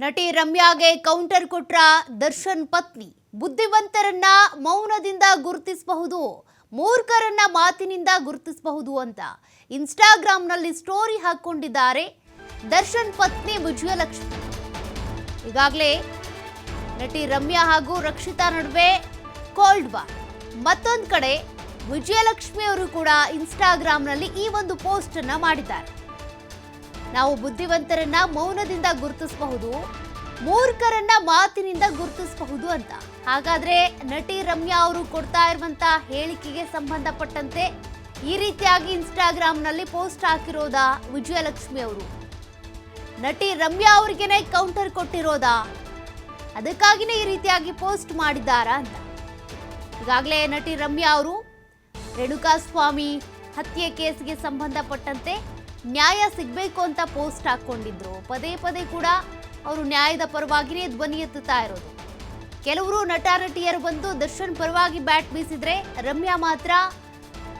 ನಟಿ ರಮ್ಯಾಗೆ ಕೌಂಟರ್ ಕೊಟ್ರ ದರ್ಶನ್ ಪತ್ನಿ. ಬುದ್ಧಿವಂತರನ್ನ ಮೌನದಿಂದ ಗುರುತಿಸಬಹುದು, ಮೂರ್ಖರನ್ನ ಮಾತಿನಿಂದ ಗುರುತಿಸಬಹುದು ಅಂತ ಇನ್ಸ್ಟಾಗ್ರಾಮ್ನಲ್ಲಿ ಸ್ಟೋರಿ ಹಾಕೊಂಡಿದ್ದಾರೆ ದರ್ಶನ್ ಪತ್ನಿ ವಿಜಯಲಕ್ಷ್ಮಿ. ಈಗಾಗಲೇ ನಟಿ ರಮ್ಯಾ ಹಾಗೂ ರಕ್ಷಿತಾ ನಡುವೆ ಕೋಲ್ಡ್ ಬಾರ್ ಮತ್ತೊಂದು ಕಡೆ ವಿಜಯಲಕ್ಷ್ಮಿ ಅವರು ಕೂಡ ಇನ್ಸ್ಟಾಗ್ರಾಮ್ನಲ್ಲಿ ಈ ಒಂದು ಪೋಸ್ಟ್ ಅನ್ನ ಮಾಡಿದ್ದಾರೆ. ನಾವು ಬುದ್ಧಿವಂತರನ್ನ ಮೌನದಿಂದ ಗುರುತಿಸಬಹುದು, ಮೂರ್ಖರನ್ನ ಮಾತಿನಿಂದ ಗುರುತಿಸಬಹುದು ಅಂತ. ಹಾಗಾದ್ರೆ ನಟಿ ರಮ್ಯಾ ಅವರು ಕೊಡ್ತಾ ಇರುವಂತ ಹೇಳಿಕೆಗೆ ಸಂಬಂಧಪಟ್ಟಂತೆ ಈ ರೀತಿಯಾಗಿ ಇನ್ಸ್ಟಾಗ್ರಾಂನಲ್ಲಿ ಪೋಸ್ಟ್ ಹಾಕಿರೋದಾ ವಿಜಯಲಕ್ಷ್ಮಿ ಅವರು? ನಟಿ ರಮ್ಯಾ ಅವ್ರಿಗೇನೆ ಕೌಂಟರ್ ಕೊಟ್ಟಿರೋದಾ? ಅದಕ್ಕಾಗಿನೇ ಈ ರೀತಿಯಾಗಿ ಪೋಸ್ಟ್ ಮಾಡಿದ್ದಾರಾ ಅಂತ. ಈಗಾಗಲೇ ನಟಿ ರಮ್ಯಾ ಅವರು ರೇಣುಕಾಸ್ವಾಮಿ ಹತ್ಯೆ ಕೇಸ್ಗೆ ಸಂಬಂಧಪಟ್ಟಂತೆ ನ್ಯಾಯ ಸಿಗಬೇಕು ಅಂತ ಪೋಸ್ಟ್ ಹಾಕೊಂಡಿದ್ರು ಪದೇ ಪದೇ ಕೂಡ ಅವರು ನ್ಯಾಯದ ಪರವಾಗಿಯೇ ಧ್ವನಿ ಎತ್ತುತ್ತಾ ಇರೋದು. ಕೆಲವರು ನಟ ನಟಿಯರು ಬಂದು ದರ್ಶನ್ ಪರವಾಗಿ ಬ್ಯಾಟ್ ಬೀಸಿದ್ರೆ ರಮ್ಯಾ ಮಾತ್ರ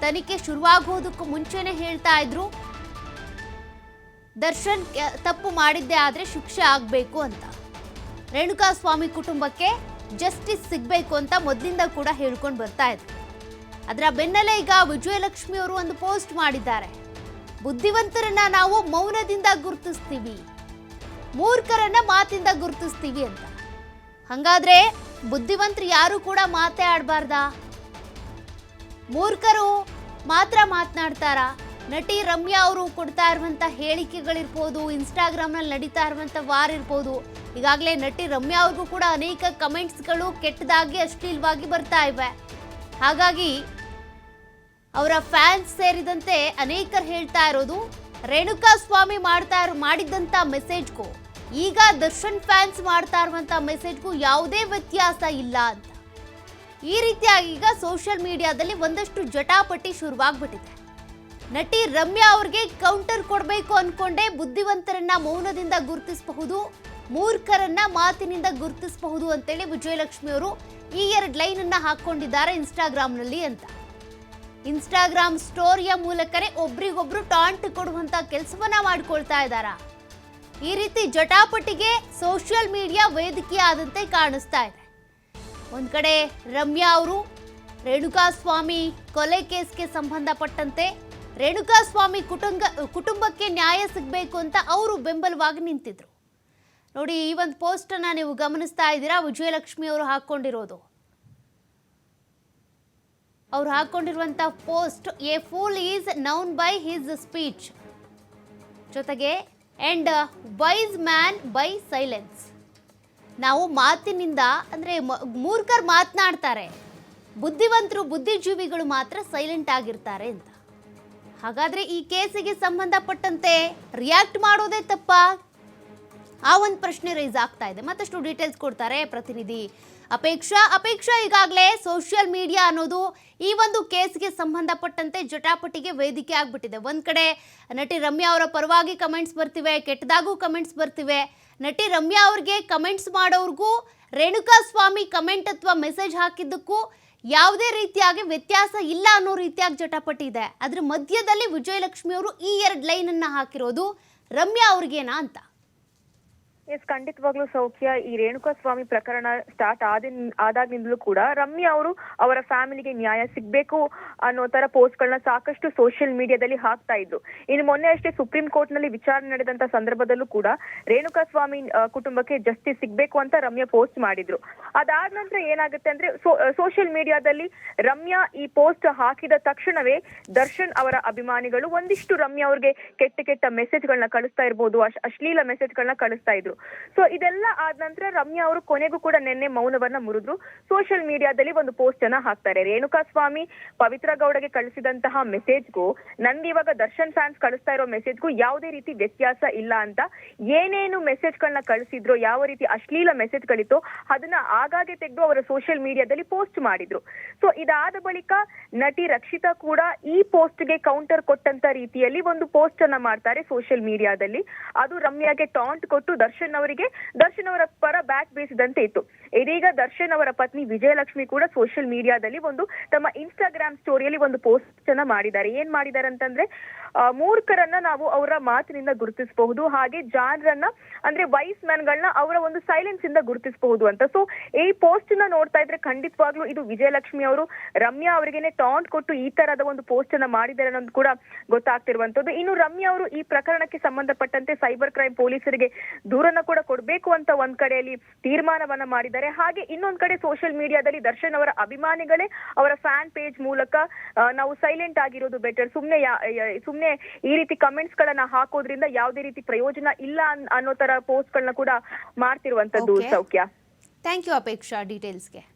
ತನಿಖೆ ಶುರುವಾಗೋದಕ್ಕೂ ಮುಂಚೆನೆ ಹೇಳ್ತಾ ಇದ್ರು. ದರ್ಶನ್ ತಪ್ಪು ಮಾಡಿದ್ದೇ ಆದರೆ ಶಿಕ್ಷೆ ಆಗಬೇಕು ಅಂತ. ರೇಣುಕಾಸ್ವಾಮಿ ಕುಟುಂಬಕ್ಕೆ ಜಸ್ಟಿಸ್ ಸಿಗಬೇಕು ಅಂತ ಮೊದಲಿಂದ ಕೂಡ ಹೇಳ್ಕೊಂಡು ಬರ್ತಾ ಇದ್ರು. ಅದರ ಬೆನ್ನಲ್ಲೇ ಈಗ ವಿಜಯಲಕ್ಷ್ಮಿ ಅವರು ಒಂದು ಪೋಸ್ಟ್ ಮಾಡಿದ್ದಾರೆ. ಬುದ್ಧಿವಂತರನ್ನ ನಾವು ಮೌನದಿಂದ ಗುರುತಿಸ್ತೀವಿ. ಮೂರ್ಖರನ್ನ ಮಾತಿಂದ ಗುರುತಿಸ್ತೀವಿ ಅಂತ. ಹಂಗಾದ್ರೆ ಬುದ್ಧಿವಂತರು ಯಾರು ಕೂಡ ಮಾತೇ ಆಡಬಾರ್ದ? ಮೂರ್ಖರು ಮಾತ್ರ ಮಾತನಾಡ್ತಾರ? ನಟಿ ರಮ್ಯಾ ಅವರು ಕೊಡ್ತಾ ಇರುವಂತ ಹೇಳಿಕೆಗಳಿರ್ಬೋದು, ಇನ್ಸ್ಟಾಗ್ರಾಮ್ನಲ್ಲಿ ನಡೀತಾ ಇರುವಂತ ವಾರ್ ಇರ್ಬೋದು, ಈಗಾಗಲೇ ನಟಿ ರಮ್ಯಾ ಅವ್ರಿಗೂ ಕೂಡ ಅನೇಕ ಕಮೆಂಟ್ಸ್ಗಳು ಕೆಟ್ಟದಾಗಿ ಅಶ್ಲೀಲವಾಗಿ ಬರ್ತಾ ಇವೆ. ಹಾಗಾಗಿ ಅವರ ಫ್ಯಾನ್ಸ್ ಸೇರಿದಂತೆ ಅನೇಕರು ಹೇಳ್ತಾ ಇರೋದು ರೇಣುಕಾ ಸ್ವಾಮಿ ಮಾಡ್ತಾ ಇರೋ, ಮಾಡಿದ್ದಂತ ಮೆಸೇಜ್ಗೂ, ಈಗ ದರ್ಶನ್ ಫ್ಯಾನ್ಸ್ ಮಾಡ್ತಾ ಇರುವಂತ ಮೆಸೇಜ್ಗೂ ಯಾವುದೇ ವ್ಯತ್ಯಾಸ ಇಲ್ಲ ಅಂತ. ಈ ರೀತಿಯಾಗಿ ಈಗ ಸೋಷಿಯಲ್ ಮೀಡಿಯಾದಲ್ಲಿ ಒಂದಷ್ಟು ಜಟಾಪಟಿ ಶುರುವಾಗ್ಬಿಟ್ಟಿದೆ. ನಟಿ ರಮ್ಯಾ ಅವ್ರಿಗೆ ಕೌಂಟರ್ ಕೊಡಬೇಕು ಅನ್ಕೊಂಡೆ ಬುದ್ಧಿವಂತರನ್ನ ಮೌನದಿಂದ ಗುರುತಿಸಬಹುದು, ಮೂರ್ಖರನ್ನ ಮಾತಿನಿಂದ ಗುರುತಿಸಬಹುದು ಅಂತೇಳಿ ವಿಜಯಲಕ್ಷ್ಮಿ ಅವರು ಈ ಎರಡು ಲೈನ್ ಅನ್ನ ಹಾಕೊಂಡಿದ್ದಾರೆ ಇನ್ಸ್ಟಾಗ್ರಾಮ್ನಲ್ಲಿ ಅಂತ. ಇನ್ಸ್ಟಾಗ್ರಾಮ್ ಸ್ಟೋರಿಯ ಮೂಲಕನೇ ಒಬ್ರಿಗೊಬ್ರು ಟಾಂಟ್ ಕೊಡುವಂತ ಕೆಲಸವನ್ನ ಮಾಡ್ಕೊಳ್ತಾ ಇದ್ದಾರಾ? ಈ ರೀತಿ ಜಟಾಪಟಿಗೆ ಸೋಷಿಯಲ್ ಮೀಡಿಯಾ ವೇದಿಕೆ ಆದಂತೆ ಕಾಣಿಸ್ತಾ ಇದೆ. ಒಂದ್ ಕಡೆ ರಮ್ಯಾ ಅವರು ರೇಣುಕಾ ಸ್ವಾಮಿ ಕೊಲೆ ಕೇಸ್ಗೆ ಸಂಬಂಧಪಟ್ಟಂತೆ ರೇಣುಕಾ ಸ್ವಾಮಿ ಕುಟುಂಬ, ಕುಟುಂಬಕ್ಕೆ ನ್ಯಾಯ ಸಿಗಬೇಕು ಅಂತ ಅವರು ಬೆಂಬಲವಾಗಿ ನಿಂತಿದ್ರು. ನೋಡಿ, ಈ ಒಂದು ಪೋಸ್ಟನ್ನು ನೀವು ಗಮನಿಸ್ತಾ ಇದ್ದೀರಾ? ವಿಜಯಲಕ್ಷ್ಮಿ ಅವರು ಹಾಕ್ಕೊಂಡಿರೋದು. ಅವ್ರು ಹಾಕೊಂಡಿರುವಂತ post, a fool is known by his speech. ಜೊತೆಗೆ, and wise man by silence. ನಾವು ಮಾತಿನಿಂದ, ಅಂದರೆ ಮೂರ್ಖರು ಮಾತನಾಡ್ತಾರೆ. ಬುದ್ಧಿವಂತರು, ಬುದ್ಧಿಜೀವಿಗಳು ಮಾತ್ರ ಸೈಲೆಂಟ್ ಆಗಿರ್ತಾರೆ ಅಂತ. ಹಾಗಾದ್ರೆ ಈ ಕೇಸಿಗೆ ಸಂಬಂಧಪಟ್ಟಂತೆ ರಿಯಾಕ್ಟ್ ಮಾಡೋದೇ ತಪ್ಪಾ? ಆ ಒಂದು ಪ್ರಶ್ನೆ ರೈಸ್ ಆಗ್ತಾ ಇದೆ. ಮತ್ತಷ್ಟು ಡೀಟೇಲ್ಸ್ ಕೊಡ್ತಾರೆ ಪ್ರತಿನಿಧಿ. ಅಪೇಕ್ಷಾ ಅಪೇಕ್ಷಾ ಈಗಾಗಲೇ ಸೋಷಿಯಲ್ ಮೀಡಿಯಾ ಅನ್ನೋದು ಈ ಒಂದು ಕೇಸ್ಗೆ ಸಂಬಂಧಪಟ್ಟಂತೆ ಜಟಾಪಟಿಗೆ ವೇದಿಕೆ ಆಗ್ಬಿಟ್ಟಿದೆ. ಒಂದು ಕಡೆ ನಟಿ ರಮ್ಯಾ ಅವರ ಪರವಾಗಿ ಕಮೆಂಟ್ಸ್ ಬರ್ತಿವೆ, ಕೆಟ್ಟದಾಗೂ ಕಮೆಂಟ್ಸ್ ಬರ್ತಿವೆ. ನಟಿ ರಮ್ಯಾ ಅವ್ರಿಗೆ ಕಮೆಂಟ್ಸ್ ಮಾಡೋರ್ಗೂ ರೇಣುಕಾ ಸ್ವಾಮಿ ಕಮೆಂಟ್ ಅಥವಾ ಮೆಸೇಜ್ ಹಾಕಿದ್ದಕ್ಕೂ ಯಾವುದೇ ರೀತಿಯಾಗಿ ವ್ಯತ್ಯಾಸ ಇಲ್ಲ ಅನ್ನೋ ರೀತಿಯಾಗಿ ಜಟಾಪಟಿ ಇದೆ. ಅದ್ರ ಮಧ್ಯದಲ್ಲಿ ವಿಜಯಲಕ್ಷ್ಮಿ ಅವರು ಈ ಎರಡು ಲೈನ್ ಅನ್ನ ಹಾಕಿರೋದು ರಮ್ಯಾ ಅವ್ರಿಗೇನಾ ಅಂತ. ಎಸ್, ಖಂಡಿತವಾಗ್ಲೂ ಸೌಖ್ಯ. ಈ ರೇಣುಕಾ ಸ್ವಾಮಿ ಪ್ರಕರಣ ಸ್ಟಾರ್ಟ್ ಆದಿನ್ ಆದಾಗಿನಿಂದಲೂ ಕೂಡ ರಮ್ಯಾ ಅವರು ಅವರ ಫ್ಯಾಮಿಲಿಗೆ ನ್ಯಾಯ ಸಿಗ್ಬೇಕು ಅನ್ನೋ ತರ ಪೋಸ್ಟ್ ಗಳನ್ನ ಸಾಕಷ್ಟು ಸೋಷಿಯಲ್ ಮೀಡಿಯಾದಲ್ಲಿ ಹಾಕ್ತಾ ಇದ್ರು. ಇನ್ನು ಮೊನ್ನೆ ಅಷ್ಟೇ ಸುಪ್ರೀಂ ಕೋರ್ಟ್ನಲ್ಲಿ ವಿಚಾರಣೆ ನಡೆದಂತ ಸಂದರ್ಭದಲ್ಲೂ ಕೂಡ ರೇಣುಕಾ ಸ್ವಾಮಿ ಕುಟುಂಬಕ್ಕೆ ಜಸ್ಟಿಸ್ ಸಿಗ್ಬೇಕು ಅಂತ ರಮ್ಯಾ ಪೋಸ್ಟ್ ಮಾಡಿದ್ರು. ಅದಾದ ನಂತರ ಏನಾಗುತ್ತೆ ಅಂದ್ರೆ ಸೋಷಿಯಲ್ ಮೀಡಿಯಾದಲ್ಲಿ ರಮ್ಯಾ ಈ ಪೋಸ್ಟ್ ಹಾಕಿದ ತಕ್ಷಣವೇ ದರ್ಶನ್ ಅವರ ಅಭಿಮಾನಿಗಳು ಒಂದಿಷ್ಟು ರಮ್ಯಾ ಅವ್ರಿಗೆ ಕೆಟ್ಟ ಕೆಟ್ಟ ಮೆಸೇಜ್ಗಳನ್ನ ಕಳಿಸ್ತಾ ಇರ್ಬೋದು ಅಶ್ಲೀಲ ಅಶ್ಲೀಲ ಮೆಸೇಜ್ಗಳನ್ನ ಕಳಿಸ್ತಾ ಇದ್ರು. ಸೊ ಇದೆಲ್ಲ ಆದ ನಂತರ ರಮ್ಯಾ ಅವರು ಕೊನೆಗೂ ಕೂಡ ನಿನ್ನೆ ಮೌನವನ್ನ ಮುರಿದ್ರು. ಸೋಷಿಯಲ್ ಮೀಡಿಯಾದಲ್ಲಿ ಒಂದು ಪೋಸ್ಟ್ ಅನ್ನ ಹಾಕ್ತಾರೆ. ರೇಣುಕಾ ಸ್ವಾಮಿ ಪವಿತ್ರ ಗೌಡಗೆ ಕಳಿಸಿದಂತಹ ಮೆಸೇಜ್ಗೂ ನಂದು ಇವಾಗ ದರ್ಶನ್ ಫ್ಯಾನ್ಸ್ ಕಳಿಸ್ತಾ ಇರೋ ಮೆಸೇಜ್ಗೂ ಯಾವುದೇ ರೀತಿ ವ್ಯತ್ಯಾಸ ಇಲ್ಲ ಅಂತ ಏನೇನು ಮೆಸೇಜ್ಗಳನ್ನ ಕಳಿಸಿದ್ರು, ಯಾವ ರೀತಿ ಅಶ್ಲೀಲ ಮೆಸೇಜ್ಗಳಿತ್ತು ಅದನ್ನ ಆಗಾಗ್ಗೆ ತೆಗೆದು ಅವರ ಸೋಷಿಯಲ್ ಮೀಡಿಯಾದಲ್ಲಿ ಪೋಸ್ಟ್ ಮಾಡಿದ್ರು. ಸೊ ಇದಾದ ಬಳಿಕ ನಟಿ ರಕ್ಷಿತಾ ಕೂಡ ಈ ಪೋಸ್ಟ್ಗೆ ಕೌಂಟರ್ ಕೊಟ್ಟಂತ ರೀತಿಯಲ್ಲಿ ಒಂದು ಪೋಸ್ಟ್ ಅನ್ನ ಮಾಡ್ತಾರೆ ಸೋಷಿಯಲ್ ಮೀಡಿಯಾದಲ್ಲಿ ಅದು ರಮ್ಯಾಗೆ ಟಾಂಟ್ ಕೊಟ್ಟು ದರ್ಶನ್ ದರ್ಶನ್ ಅವರಿಗೆ, ದರ್ಶನ್ ಅವರ ಪರ ಬ್ಯಾಟ್ ಬೀಸಿದಂತೆ ಇತ್ತು. ಇದೀಗ ದರ್ಶನ್ ಅವರ ಪತ್ನಿ ವಿಜಯಲಕ್ಷ್ಮಿ ಕೂಡ ಸೋಷಿಯಲ್ ಮೀಡಿಯಾದಲ್ಲಿ ಒಂದು ತಮ್ಮ ಇನ್ಸ್ಟಾಗ್ರಾಮ್ ಸ್ಟೋರಿಯಲ್ಲಿ ಒಂದು ಪೋಸ್ಟ್ ಅನ್ನ ಮಾಡಿದ್ದಾರೆ. ಏನ್ ಮಾಡಿದ್ದಾರೆ ಅಂತಂದ್ರೆ ಮೂರ್ಖರನ್ನ ನಾವು ಅವರ ಮಾತಿನಿಂದ ಗುರುತಿಸಬಹುದು, ಹಾಗೆ ಜಾನ್ರನ್ನ, ಅಂದ್ರೆ ವೈಸ್ ಮ್ಯಾನ್ಗಳನ್ನ ಅವರ ಒಂದು ಸೈಲೆನ್ಸ್ ಇಂದ ಗುರುತಿಸಬಹುದು ಅಂತ. ಸೊ ಈ ಪೋಸ್ಟ್ನ ನೋಡ್ತಾ ಇದ್ರೆ ಖಂಡಿತವಾಗ್ಲೂ ಇದು ವಿಜಯಲಕ್ಷ್ಮಿ ಅವರು, ರಮ್ಯಾ ಅವರಿಗೆ ಟಾಂಟ್ ಕೊಟ್ಟು ಈ ತರದ ಒಂದು ಪೋಸ್ಟ್ ಅನ್ನ ಮಾಡಿದ್ದಾರೆ ಅನ್ನೋದು ಕೂಡ ಗೊತ್ತಾಗ್ತಿರುವಂತದ್ದು ಇನ್ನು ರಮ್ಯಾ ಅವರು ಈ ಪ್ರಕರಣಕ್ಕೆ ಸಂಬಂಧಪಟ್ಟಂತೆ ಸೈಬರ್ ಕ್ರೈಮ್ ಪೊಲೀಸರಿಗೆ ದೂರನ್ನ ಕೂಡ ಕೊಡಬೇಕು ಅಂತ ಒಂದ್ ಕಡೆಯಲ್ಲಿ ತೀರ್ಮಾನವನ್ನ ಮಾಡಿದ್ದಾರೆ. ಹಾಗೆ ಇನ್ನೊಂದ್ ಕಡೆ ಸೋಷಿಯಲ್ ಮೀಡಿಯಾದಲ್ಲಿ ದರ್ಶನ್ ಅವರ ಅಭಿಮಾನಿಗಳೇ ಅವರ ಫ್ಯಾನ್ ಪೇಜ್ ಮೂಲಕ ನಾವು ಸೈಲೆಂಟ್ ಆಗಿರೋದು ಬೆಟರ್ ಸುಮ್ನೆ ಸುಮ್ನೆ ಈ ರೀತಿ ಕಮೆಂಟ್ಸ್ ಗಳನ್ನ ಹಾಕೋದ್ರಿಂದ ಯಾವುದೇ ರೀತಿ ಪ್ರಯೋಜನ ಇಲ್ಲ ಅನ್- ಅನ್ನೋ ತರ ಪೋಸ್ಟ್ ಗಳನ್ನ ಕೂಡ ಮಾಡ್ತಿರುವಂತದ್ದು. ಸೌಖ್ಯ. Thank you Apeksha ಡೀಟೇಲ್ಸ್ಗೆ